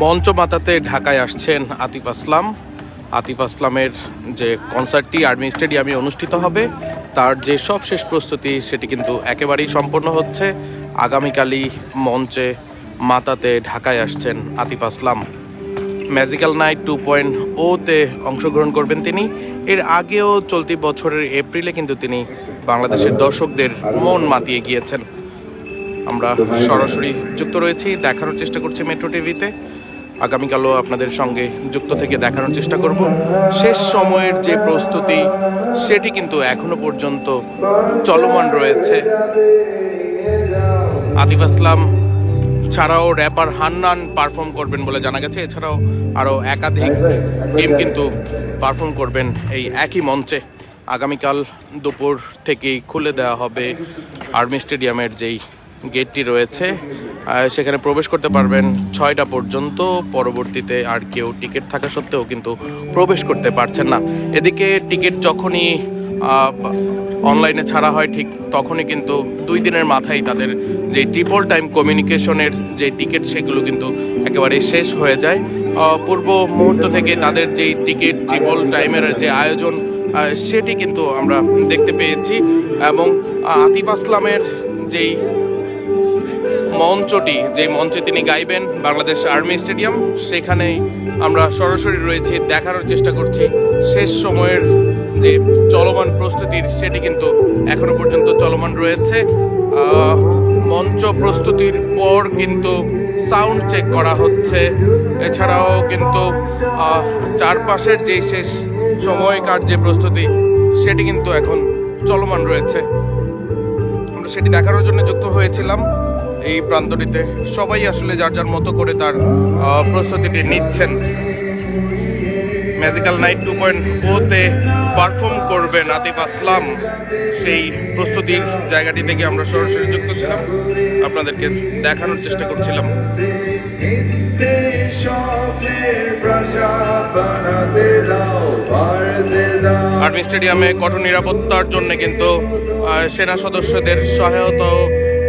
মঞ্চ মাতাতে ঢাকায় আসছেন আতিফ আসলাম। আতিফ আসলামের যে কনসার্টটি, আর্মি স্টেডিয়ামে অনুষ্ঠিত হবে, তার যে সব শেষ প্রস্তুতি, সেটি কিন্তু একেবারেই সম্পন্ন হচ্ছে। আগামীকালই মঞ্চে মাতাতে ঢাকায় আসছেন Atif Aslam. Magical night two point ওতে অংশগ্রহণ করবেন তিনি। এর আগেও চলতি বছরের এপ্রিলে কিন্তু তিনি বাংলাদেশের দর্শকদের মন মাতিয়ে গিয়েছেন। আমরা সরাসরি যুক্ত রয়েছি, দেখানোর চেষ্টা করছি মেট্রো টিভিতে। আগামীকালও আপনাদের সঙ্গে যুক্ত থেকে দেখানোর চেষ্টা করব। শেষ সময়ের যে প্রস্তুতি, সেটি কিন্তু এখনও পর্যন্ত চলমান রয়েছে। আতিফ আসলাম, ছাড়াও র্যাপার হান্নান পারফর্ম করবেন বলে জানা গেছে। এছাড়াও আরও একাধিক টিম কিন্তু পারফর্ম করবেন এই একই মঞ্চে। আগামীকাল দুপুর থেকেই খুলে দেওয়া হবে আর্মি স্টেডিয়ামের যেই গেটটি রয়েছে। সেখানে প্রবেশ করতে পারবেন ছয়টা পর্যন্ত। পরবর্তীতে আর কেউ টিকিট থাকা সত্ত্বেও কিন্তু প্রবেশ করতে পারছেন না। এদিকে টিকিট যখনই অনলাইনে ছাড়া হয় ঠিক তখনই কিন্তু দুই দিনের মাথায় তাদের যে ট্রিপল টাইম কমিউনিকেশনের যে টিকিট সেগুলো কিন্তু একেবারে শেষ হয়ে যায়। পূর্ব মুহূর্ত থেকে তাদের যেই টিকিট ট্রিপল টাইমের যে আয়োজন সেটি কিন্তু আমরা দেখতে পেয়েছি। এবং আতিফ আসলামের যেই মঞ্চটি, যে মঞ্চে তিনি গাইবেন বাংলাদেশ আর্মি স্টেডিয়াম, সেখানেই আমরা সরাসরি রয়েছি, দেখানোর চেষ্টা করছি। শেষ সময়ের যে চলমান প্রস্তুতির, সেটি কিন্তু এখনও পর্যন্ত চলমান রয়েছে। মঞ্চ প্রস্তুতির পর কিন্তু সাউন্ড চেক করা হচ্ছে। এছাড়াও কিন্তু চারপাশের যে শেষ সময়কার যে প্রস্তুতি, সেটি কিন্তু এখন চলমান রয়েছে। আমরা সেটি দেখানোর জন্য যুক্ত হয়েছিলাম। এই প্রান্তটিতে সবাই আসলে যার যার মতো করে তার প্রস্তুতিটি নিচ্ছেন। ম্যাজিক্যাল নাইট টু পয়েন্ট ওতে পারফর্ম করবেন আতিফ আসলাম। সেই প্রস্তুতির জায়গাটি থেকে আমরা সরাসরি যুক্ত ছিলাম। আপনাদেরকে দেখানোর চেষ্টা করছিলাম। আর্মি স্টেডিয়ামে কঠোর নিরাপত্তার জন্য কিন্তু সেনা সদস্যদের সহায়তাও আহ,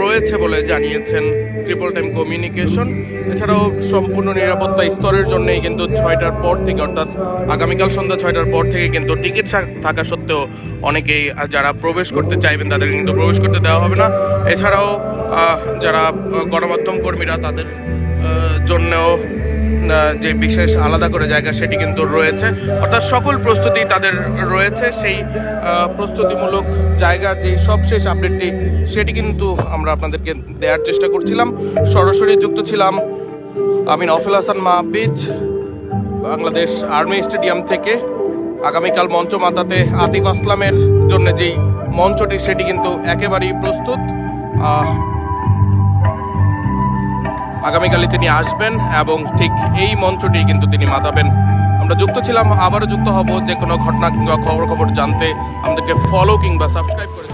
রয়েছে বলে জানিয়েছেন ট্রিপল টাইম কমিউনিকেশন এছাড়াও সম্পূর্ণ নিরাপত্তা স্তরের জন্যই কিন্তু ছয়টার পর থেকে, অর্থাৎ আগামীকাল সন্ধ্যা ছয়টার পর থেকে কিন্তু টিকিট থাকা সত্ত্বেও অনেকেই যারা প্রবেশ করতে চাইবেন তাদেরকে কিন্তু প্রবেশ করতে দেওয়া হবে না। এছাড়াও যারা গণমাধ্যম কর্মীরা তাদের জন্যও যে বিশেষ আলাদা করে জায়গা সেটি কিন্তু রয়েছে। অর্থাৎ সকল প্রস্তুতি তাদের রয়েছে। সেই প্রস্তুতিমূলক জায়গার যে সবশেষ আপডেটটি সেটি কিন্তু আমরা আপনাদেরকে দেওয়ার চেষ্টা করছিলাম। সরাসরি যুক্ত ছিলাম আমি নফিল হাসান মাহবিজ বাংলাদেশ আর্মি স্টেডিয়াম থেকে। আগামীকাল মঞ্চ মাতাতে আতিফ আসলামের জন্য যেই মঞ্চটি, সেটি কিন্তু একেবারেই প্রস্তুত। আগামীকালই তিনি আসবেন এবং ঠিক এই মঞ্চটি কিন্তু তিনি মাতাবেন। আমরা যুক্ত ছিলাম, আবারও যুক্ত হব যে কোনো ঘটনা কিংবা খবর খবর জানতে আমাদেরকে ফলো কিংবা সাবস্ক্রাইব করে